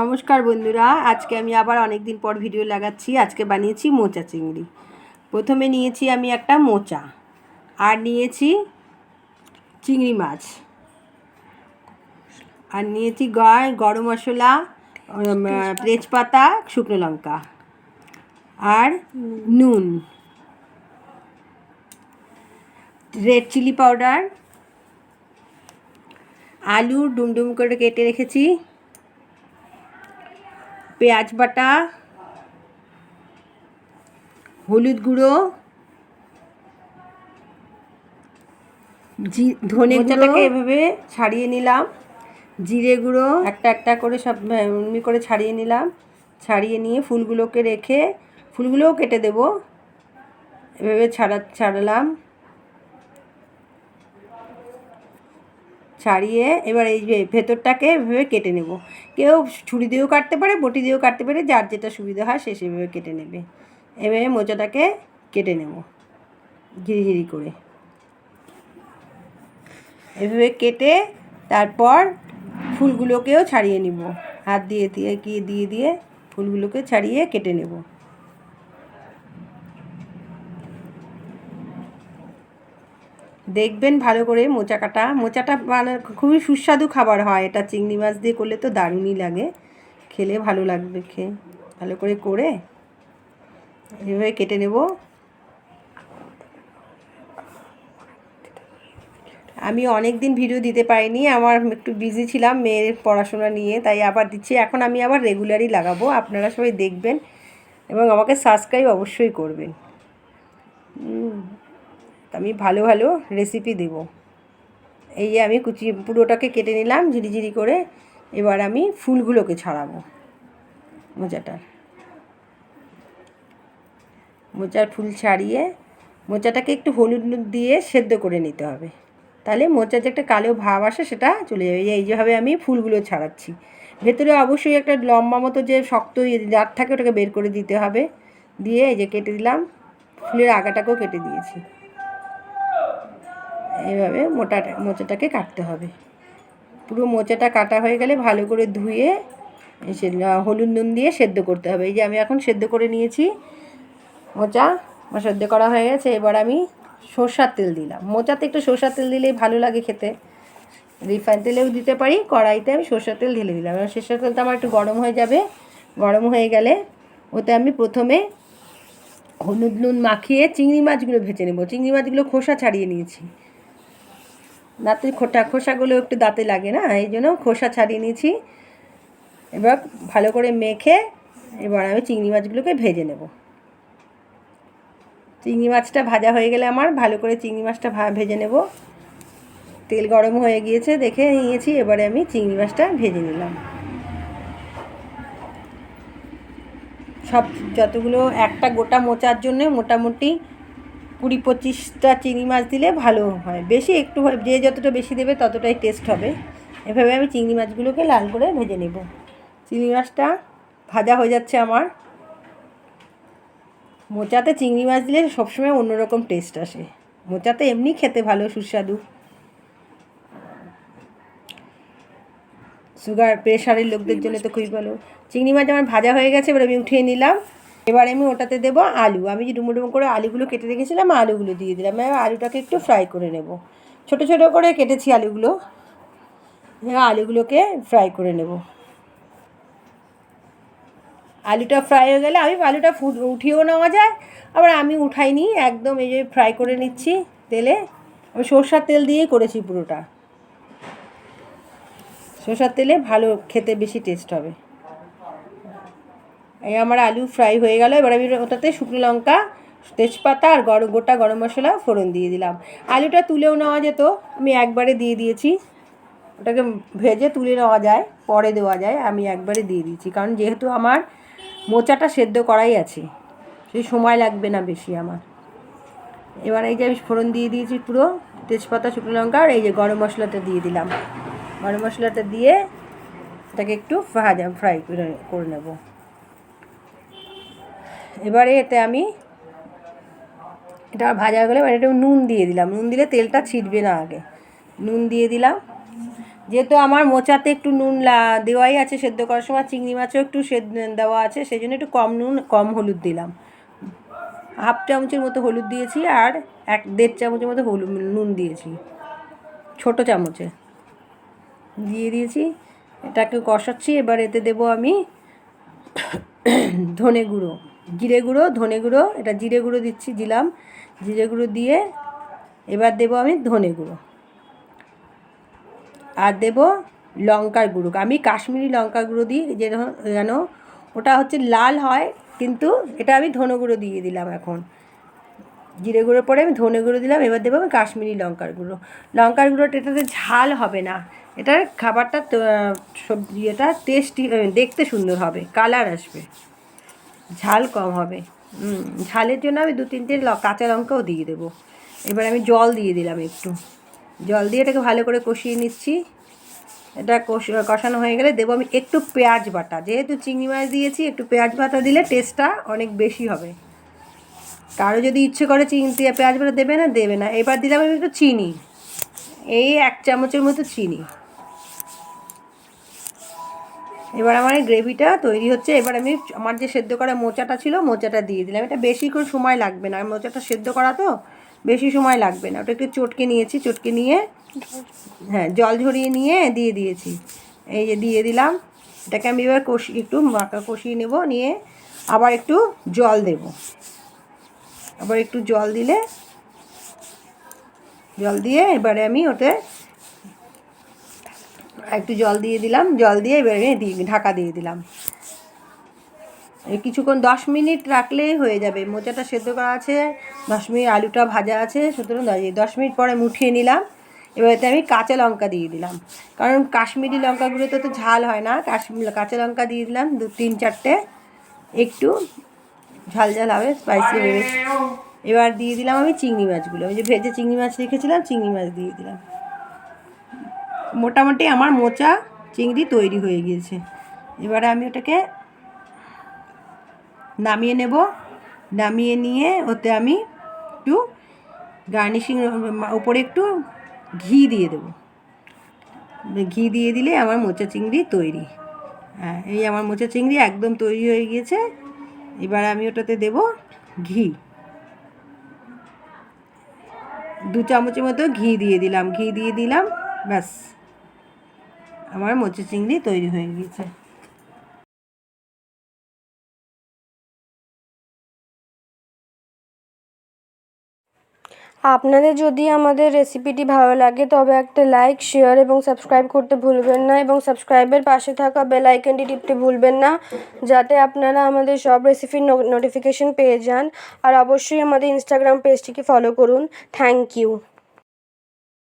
নমস্কার বন্ধুরা, আজকে আমি আবার অনেক দিন পর ভিডিও লাগাচ্ছি। আজকে বানিয়েছি মোচা চিংড়ি। প্রথমে নিয়েছি আমি একটা মোচা, আর নিয়েছি চিংড়ি মাছ। আর নিয়েছি গয়, গরম মশলা তেজপাতা, শুকনো লঙ্কা, আর নুন। রেড চিলি পাউডার, আলু ডুমডুম করে কেটে রেখেছি। পেঁয়াজ বাটা হলুদ গুঁড়ো জি ধনে গুঁড়োটাকে এভাবে ছাড়িয়ে নিলাম। জিরে গুঁড়ো। একটা একটা করে সব এমনি করে ছাড়িয়ে নিলাম। ছাড়িয়ে নিয়ে ফুলগুলোকে রেখে ফুলগুলোও কেটে দেব। এভাবে ছাড়া ছাড়ালাম। ছাড়িয়ে এবার এই যে ভেতরটাকে এভাবে কেটে নেব। কেউ ছুরি দিয়েও কাটতে পারে, বটি দিয়েও কাটতে পারে, যার যেটা সুবিধা হয় সে সেভাবে কেটে নেবে। এভাবে মোচাটাকে কেটে নেব, ঝিরিঝিরি করে। এভাবে কেটে তারপর ফুলগুলোকেও ছাড়িয়ে নিব। হাত দিয়ে দিয়ে, কি দিয়ে দিয়ে, ফুলগুলোকে ছাড়িয়ে কেটে নেব। দেখবেন ভালো করে মোচা কাটা মোচাটা মানে খুবই সুস্বাদু খাবার হয় এটা। চিংড়ি মাছ দিয়ে করলে তো দারুণই লাগে। খেলে ভালো লাগবে খেয়ে। ভালো করে করে এভাবে কেটে নেব। আমি অনেক দিন ভিডিও দিতে পারিনি, আমার একটু বিজি ছিলাম মেয়ের পড়াশোনা নিয়ে, তাই আবার দিচ্ছি। এখন আমি আবার রেগুলারই লাগাবো, আপনারা সবাই দেখবেন এবং আমাকে সাবস্ক্রাইব অবশ্যই করবেন। আমি ভালো ভালো রেসিপি দেব। এই যে আমি কুচি পুরোটাকে কেটে নিলাম ঝিরিঝিরি করে, এবার আমি ফুলগুলোকে ছাড়াবো মোচাটার। মোচার ফুল ছাড়িয়ে মোচাটাকে একটু হলুদ দিয়ে সেদ্ধ করে নিতে হবে। তাহলে মোচার যে একটা কালো ভাব আসে সেটা চলে যাবে। এই যেভাবে আমি ফুলগুলো ছাড়াচ্ছি। ভেতরে অবশ্যই একটা লম্বা মতো যে শক্ত দাঁত থাকে ওটাকে বের করে দিতে হবে। দিয়ে এই যে কেটে দিলাম, ফুলের আগাটাকেও কেটে দিয়েছি। এইভাবে মোটাটা, মোচাটাকে কাটতে হবে। পুরো মোচাটা কাটা হয়ে গেলে ভালো করে ধুয়ে সে হলুদ নুন দিয়ে সেদ্ধ করতে হবে। এই যে আমি এখন সেদ্ধ করে নিয়েছি মোচা সেদ্ধ করা হয়ে গেছে। এবার আমি সর্ষার তেল দিলাম। মোচাতে একটু সর্ষার তেল দিলেই ভালো লাগে খেতে। রিফাইন তেলেও দিতে পারি, কড়াইতে আমি সর্ষার তেল ঢেলে দিলাম। এবার সর্ষার তেলটা আমার একটু গরম হয়ে যাবে। গরম হয়ে গেলে ওতে আমি প্রথমে হলুদ নুন মাখিয়ে চিংড়ি মাছগুলো ভেজে নেব। চিংড়ি মাছগুলো খোসা ছাড়িয়ে নিয়েছি। দাঁতে খোটা, খোসাগুলো একটু দাঁতে লাগে না? এই জন্য খোসা ছাড়িয়ে নিয়েছি। এবার ভালো করে মেখে এবার আমি চিংড়ি মাছগুলোকে ভেজে নেব। চিংড়ি মাছটা ভাজা হয়ে গেলে আমার ভালো করে চিংড়ি মাছটা ভেজে নেব। তেল গরম হয়ে গিয়েছে, দেখে নিয়েছি, এবারে আমি চিংড়ি মাছটা ভেজে নিলাম। সব যতগুলো একটা গোটা মোচার জন্য মোটামুটি কুড়ি পঁচিশটা চিংড়ি মাছ দিলে ভালো হয়। বেশি একটু যে যতটা বেশি দেবে ততটাই টেস্ট হবে। এভাবে আমি চিংড়ি মাছগুলোকে লাল করে ভেজে নেব। চিংড়ি মাছটা ভাজা হয়ে যাচ্ছে আমার। মোচাতে চিংড়ি মাছ দিলে সবসময় অন্যরকম টেস্ট আসে। মোচাতে এমনি খেতে ভালো, সুস্বাদু। সুগার প্রেশারের লোকদের জন্য তো খুবই ভালো। চিংড়ি মাছ আমার ভাজা হয়ে গেছে, এবার আমি উঠিয়ে নিলাম। এবার আমি ওটাতে দেবো আলু। আমি যে ডুমো ডুমো করে আলুগুলো কেটে রেখেছিলাম, আলুগুলো দিয়ে দিলাম। এবার আলুটাকে একটু ফ্রাই করে নেব। ছোটো ছোটো করে কেটেছি আলুগুলো। এবার আলুগুলোকে ফ্রাই করে নেব। আলুটা ফ্রাই হয়ে গেলে আমি আলুটা ফুট, উঠিয়েও নেওয়া যায়। আবার আমি উঠাইনি, একদম এই যে ফ্রাই করে নিচ্ছি তেলে। আমি সর্ষার তেল দিয়েই করেছি পুরোটা। সর্ষার তেলে ভালো খেতে বেশি টেস্ট হবে। এই আমার আলু ফ্রাই হয়ে গেল। এবার আমি ওটাতে শুকনো লঙ্কা, তেজপাতা আর গরম, গোটা গরম মশলা ফোড়ন দিয়ে দিলাম। আলুটা তুলেও নেওয়া যেত, আমি একবারে দিয়ে দিয়েছি। ওটাকে ভেজে তুলে নেওয়া যায়, পরে দেওয়া যায়, আমি একবারে দিয়ে দিয়েছি। কারণ যেহেতু আমার মোচাটা সেদ্ধ করাই আছে, সেই সময় লাগবে না বেশি আমার। এবার এই যে আমি ফোড়ন দিয়ে দিয়েছি পুরো, তেজপাতা, শুকনো লঙ্কা, আর এই যে গরম মশলাটা দিয়ে দিলাম। গরম মশলাটা দিয়ে এটাকে একটু ভাজা ফ্রাই করে করে নেব। এবারে এতে আমি এটা ভাজা হয়ে গেলে এবার একটু নুন দিয়ে দিলাম। নুন দিলে তেলটা ছিটবে না আগে। নুন দিয়ে দিলাম। যেহেতু আমার মোচাতে একটু নুন দেওয়াই আছে সেদ্ধ করার সময়, চিংড়ি মাছও একটু সেদ্ধ, দেওয়া আছে সেই জন্য একটু কম নুন, কম হলুদ দিলাম। হাফ চামচের মতো হলুদ দিয়েছি আর এক দেড় চামচের মতো হলুদ নুন দিয়েছি। ছোট চামচে। দিয়ে দিয়েছি। এটাকে কষাচ্ছি। এবার এতে দেবো আমি ধনে গুঁড়ো। জিরে গুঁড়ো, ধনে গুঁড়ো, এটা জিরে গুঁড়ো দিচ্ছি, দিলাম। জিরে গুঁড়ো দিয়ে এবার দেবো আমি ধনে গুঁড়ো। আর দেব লঙ্কার গুঁড়ো। আমি কাশ্মীরি লঙ্কা গুঁড়ো দিই যেন যেন ওটা হচ্ছে লাল হয়, কিন্তু এটা আমি ধনে গুঁড়ো দিয়ে দিলাম এখন। জিরে গুঁড়ো পরে আমি ধনে গুঁড়ো দিলাম, এবার দেবো আমি কাশ্মীরি লঙ্কার গুঁড়ো। লঙ্কার গুঁড়োটা এটাতে ঝাল হবে না। এটার খাবারটা সবজি এটা টেস্টি, দেখতে সুন্দর হবে, কালার আসবে। ঝাল কম হবে। ঝালের জন্য আমি দু, তিনটে কাঁচা লঙ্কাও দিয়ে দেবো। এবার আমি জল দিয়ে দিলাম একটু। জল দিয়ে এটাকে ভালো করে কষিয়ে নিচ্ছি। এটা কষ- কষানো হয়ে গেলে দেবো আমি একটু পেঁয়াজ বাটা। যেহেতু চিংড়ি মাছ দিয়েছি, একটু পেঁয়াজ বাটা দিলে টেস্টটা অনেক বেশি হবে। কারও যদি ইচ্ছে করে চিংড়ি পেঁয়াজ বাটা দেবে না দেবে না। এবার দিলাম আমি একটু চিনি। এই এক চামচের মতো চিনি। এবার আমার গ্রেভিটা তৈরি হচ্ছে। এবার আমি আমার যে সেদ্ধ করা মোচাটা ছিল, মোচাটা দিয়ে দিলাম। এটা বেশি করে সময় লাগবে না। মোচাটা সেদ্ধ করা তো বেশি সময় লাগবে না। ওটা একটু চটকে নিয়েছি, চটকে নিয়ে হ্যাঁ জল ঝরিয়ে নিয়ে দিয়ে দিয়েছি। এই যে দিয়ে দিলাম। এটাকে আমি এবার কষি, একটু মাখা কষিয়ে নেব, নিয়ে আবার একটু জল দেব। আবার একটু জল দিলে, জল দিয়ে এবারে আমি ওতে একটু জল দিয়ে দিলাম, জল দিয়ে এবারে ঢাকা দিয়ে দিলাম। কিছুক্ষণ দশ মিনিট রাখলেই হয়ে যাবে। মোচাটা সেদ্ধ করা আছে, দশ মিনিট আলুটা ভাজা আছে, সুতরাং দশ- মিনিট পরে আমি উঠিয়ে নিলাম। এবার এতে আমি কাঁচা লঙ্কা দিয়ে দিলাম। কারণ কাশ্মীরি লঙ্কাগুলোতে তো ঝাল হয় না, কাশ্মীর কাঁচা লঙ্কা দিয়ে দিলাম দু, তিন, চারটে। একটু ঝাল ঝাল হবে স্পাইসি। এবার দিয়ে দিলাম আমি চিংড়ি মাছগুলো। ওই যে ভেজে চিংড়ি মাছ রেখেছিলাম, চিংড়ি মাছ দিয়ে দিলাম। মোটামুটি আমার মোচা চিংড়ি তৈরি হয়ে গিয়েছে। এবারে আমি ওটাকে নামিয়ে নেব। নামিয়ে নিয়ে ওতে আমি একটু গার্নিশিং উপরে একটু ঘি দিয়ে দেবো। ঘি দিয়ে দিলে আমার মোচা চিংড়ি তৈরি। হ্যাঁ এই আমার মোচা চিংড়ি একদম তৈরি হয়ে গিয়েছে। এবার আমি ওটাতে দেব ঘি। দু চামচের মতো ঘি দিয়ে দিলাম। ঘি দিয়ে দিলাম, ব্যাস। আমার মোচা চিংড়ি তৈরি হয়ে গিয়েছে। আপনাদের যদি আমাদের রেসিপিটি ভালো লাগে, তবে একটা লাইক শেয়ার এবং সাবস্ক্রাইব করতে ভুলবেন না এবং সাবস্ক্রাইবের পাশে থাকা বেল আইকনটি টিপতে ভুলবেন না, যাতে আপনারা আমাদের সব রেসিপির নোটিফিকেশন পেয়ে যান। আর অবশ্যই আমাদের ইনস্টাগ্রাম পেজটিকে ফলো করুন। Thank you